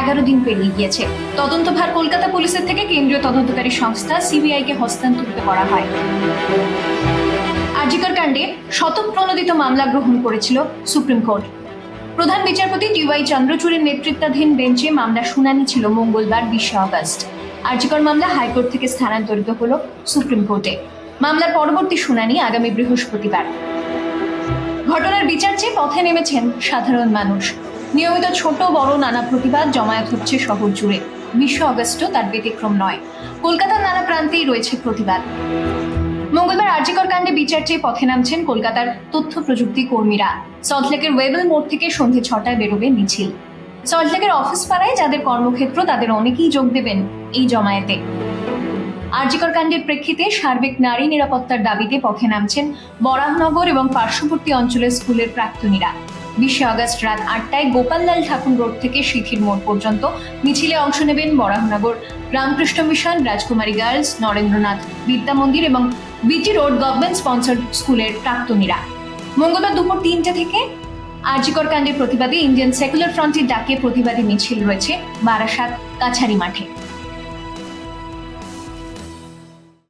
এগারো দিন পেরিয়ে গিয়েছে। তদন্তভার কলকাতা পুলিশের থেকে কেন্দ্রীয় তদন্তকারী সংস্থা সিবিআইকে হস্তান্তরিত করা হয়। আজিকর কাণ্ডে শতপ্রণোদিত মামলা গ্রহণ করেছিল সুপ্রিম কোর্ট। প্রধান বিচারপতি ডিওয়াই চন্দ্রচূড়ের নেতৃত্বাধীন বেঞ্চে মামলা শুনানি ছিল মঙ্গলবার বিশে আগস্ট। আর্জিকর মামলা হাইকোর্ট থেকে স্থানান্তরিত হল সুপ্রিম কোর্টে। মামলার পরবর্তী শুনানি আগামী বৃহস্পতিবার। ঘটনার বিচার চেয়ে পথে নেমেছেন সাধারণ মানুষ। নিয়মিত ছোট বড় নানা প্রতিবাদ জমায়েত হচ্ছে শহর জুড়ে। বিশে অগস্টও তার ব্যতিক্রম নয়। কলকাতার নানা প্রান্তেই রয়েছে প্রতিবাদ। মঙ্গলবার আর্জিকর কাণ্ডে বিচার চেয়ে পথে নামছেন কলকাতার তথ্য প্রযুক্তি কর্মীরা। সল্টলেকের ওয়েবেল মোড় থেকে সন্ধে ছটায় বেরোবে মিছিল। সল্টলেকের অফিস পাড়ায় যাদের কর্মক্ষেত্র, তাদের অনেকেই যোগ দেবেন এই জমায়েতে। আরজিকর কাণ্ডের প্রেক্ষিতে সার্বিক নারী নিরাপত্তার দাবিতে পথে নামছেন বরাহনগর এবং পার্শ্ববর্তী অঞ্চলের স্কুলের প্রাক্তনীরা। বিশে আগস্ট রাত আটটায় গোপাললাল ঠাকুর রোড থেকে শিথির মোড় পর্যন্ত মিছিলে অংশ নেবেন বরাহনগর। রামকৃষ্ণ মিশন, রাজকুমারী গার্লস, নরেন্দ্রনাথ বিদ্যা মন্দির এবং বিটি রোড গভর্নমেন্ট স্পন্সর্ড স্কুলের প্রাক্তনীরা। মঙ্গলবার দুপুর তিনটে থেকে আরজিকর কাণ্ডের প্রতিবাদে ইন্ডিয়ান সেকুলার ফ্রন্টের ডাকে প্রতিবাদী মিছিল রয়েছে বারাসাত কাছারি মাঠে।